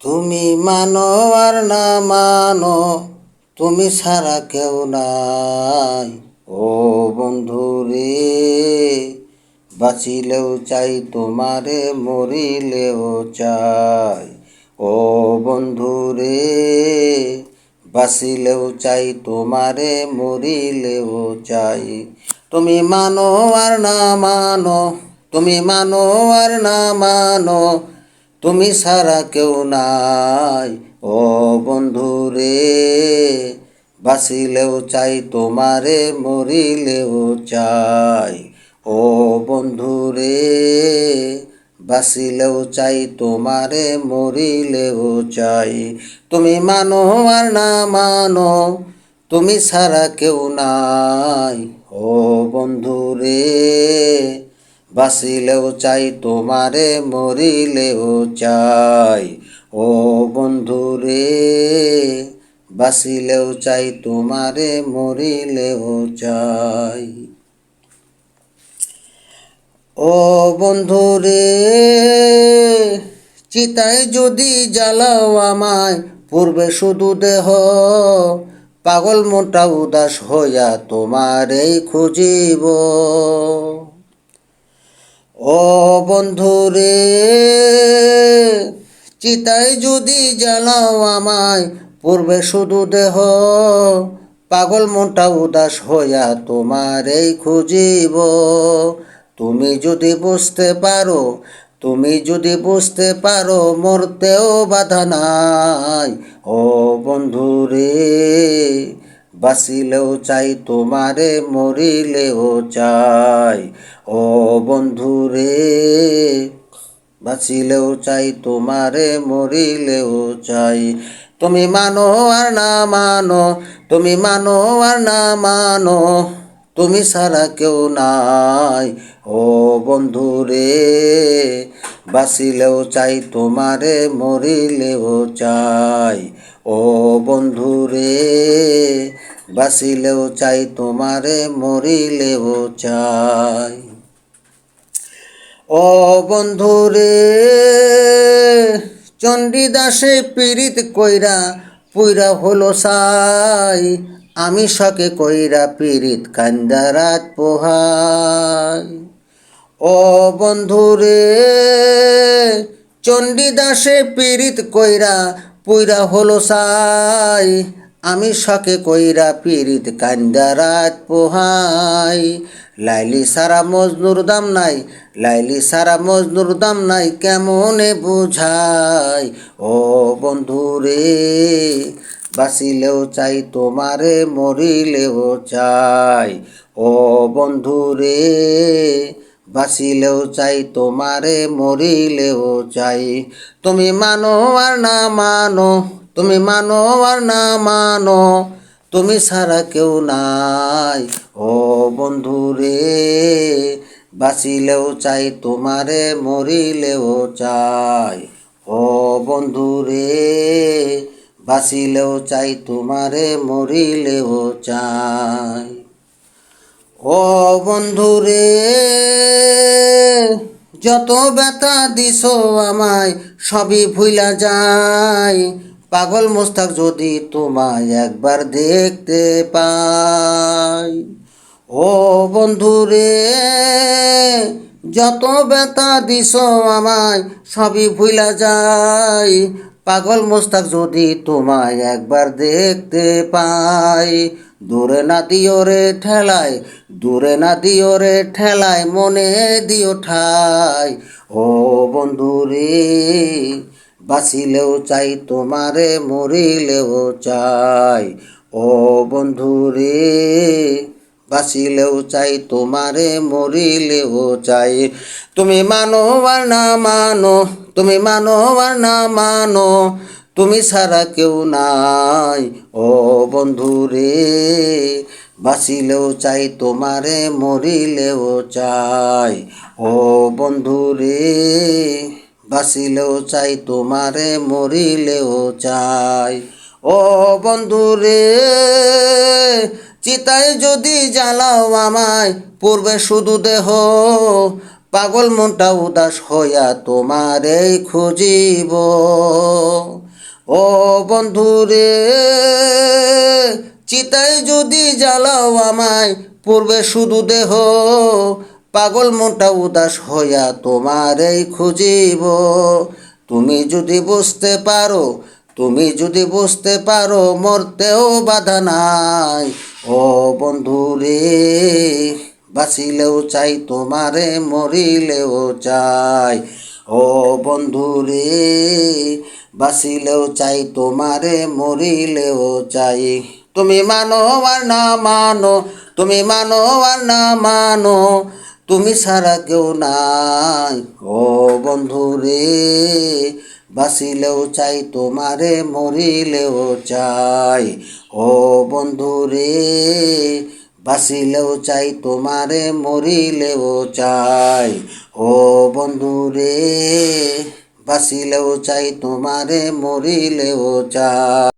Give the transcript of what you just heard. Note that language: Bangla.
তুমি মানো আর না মানো, তুমি ছাড়া কেউ নাই। ও বন্ধু রে, বাঁচিলেও চাই, তোমারে মরিলেও চাই। ও বন্ধু রে, বাঁচিলেও চাই, তোমারে মরিলেও চাই। তুমি মানো আর না মানো, তুমি মানো আর না মানো তুমি ছাড়া কেউ নাই। ও বন্ধু রে, বাঁচিলেও চাই, তোমারে মরিলেও চাই। ও বন্ধু রে, বাঁচিলেও চাই, তোমারে মরিলেও চাই। তুমি মানো আর না মানো, তুমি ছাড়া কেউ নাই। ও বন্ধু রে বাঁচিলেও চাই, তোমারে মরিলেও চাই। ও বন্ধু রে, বাঁচিলেও চাই, তোমারে মরিলেও চাই। ও বন্ধু রে, চিতায় যদি জ্বালাও আমায়, পূর্বে শুধু দেহ, পাগল মোটা উদাস হইয়া তোমারেই খুঁজিব। ও বন্ধু রে চিতায় যদি জ্বালাও আমায়, পূর্বে শুধু দেহ। পাগল মনটা উদাস হইয়া তোমারেই খুঁজিব। তুমি যদি বুঝতে পারো, তুমি যদি বুঝতে পারো, মরতেও বাধা নাই। ও বন্ধু রে বাঁচিলেও চাই, তোমারে মরিলেও চাই। ও বন্ধু রে, বাঁচিলেও চাই, তোমারে মরিলেও চাই। তুমি মানো আর না মানো, তুমি মানো আর না মানো, তুমি ছাড়া কেউ নাই। ও বন্ধু রে, বাঁচিলেও চাই, তোমারে মরিলেও চাই। ও বন্ধু রে বাঁচিলেও চাই, তোমারে মরিলেও চাই। ও বন্ধু রে, চণ্ডীদাসে পীড়িত কইরা, পুইরা হলো সাই। আমি শকে কইরা পীড়িত কান্দারাত পোহাই। ও বন্ধু রে, চণ্ডীদাসে পীড়িত কইরা, পুইরা হলো সাই। আমি শকে কইরা পীড়িত কান্দারাত পোহাই। লাইলি সারা মজনুর দাম নাই, লাইলি সারা মজনুর দাম নাই, কেমনে বুঝাই? ও বন্ধু রে বাঁচিলেও চাই, তোমারে মরিলেও চাই। ও বন্ধু রে বাঁচিলেও চাই, তোমারে মরিলেও চাই। তুমি মানো আর না মানো তুমি মানো আর না মানো, তুমি ছাড়া কেউ নাই। ও বন্ধু রে বাঁচিলেও চাই, তোমারে মরিলেও চাই। ও বন্ধু রে বাঁচিলেও চাই, তোমারে মরিলেও চাই। ও বন্ধু রে যত ব্যথা দিছ আমায়, সবই ভুলা যায়। পাগল মোস্তাক, যদি তোমায় একবার দেখতে পাই। ও বন্ধু রে, যত ব্যথা দিছ আমায়, সবই ভুলা যায়। পাগল মোস্তাক, যদি তোমায় একবার দেখতে পাই, দূরে না দিও রে ঠেলায়, দূরে না দিও রে ঠেলায়, মনে দিও ঠাই। ও বন্ধু রে বাঁচিলেও চাই, তোমারে মরিলেও চাই। ও বন্ধু রে, বাঁচিলেও চাই, তোমারে মরিলেও চাই। তুমি মানো আর না মানো, তুমি মানো আর না মানো, তুমি ছাড়া কেউ নাই। ও বন্ধু রে, বাঁচিলেও চাই, তোমারে মরিলেও চাই। ও বন্ধু রে বাঁচিলেও চাই, তোমারে মরিলেও চাই। ও বন্ধু রে, চিতায় যদি জ্বালাও আমায়, পূর্বে শুধু দেহ, পাগল মনটা উদাস হইয়া তোমারেই খুঁজিব। ও বন্ধুরে চিতাই যদি জ্বালাও আমায়, পূর্বে শুধু দেহ পাগল মনটা উদাস হইয়া তোমারেই খুঁজিব। তুমি যদি বুঝতে পারো, তুমি যদি বুঝতে পারো, মরতেও বাধা নাই। ও বন্ধুরে, বাঁচিলেও চাই, তোমারে মরিলেও চাই। ও বন্ধুরে, বাঁচিলেও চাই, তোমারে মরিলেও চাই। তুমি মানো আর না মানো, তুমি মানো আর না মানো তুমি ছাড়া কেউ নাই। ও বন্ধু রে, বাঁচিলেও চাই, তোমারে মরিলেও চাই। ও বন্ধু রে, বাঁচিলেও চাই, তোমারে মরিলেও চাই। ও বন্ধু রে, বাঁচিলেও চাই, তোমারে মরিলেও চাই।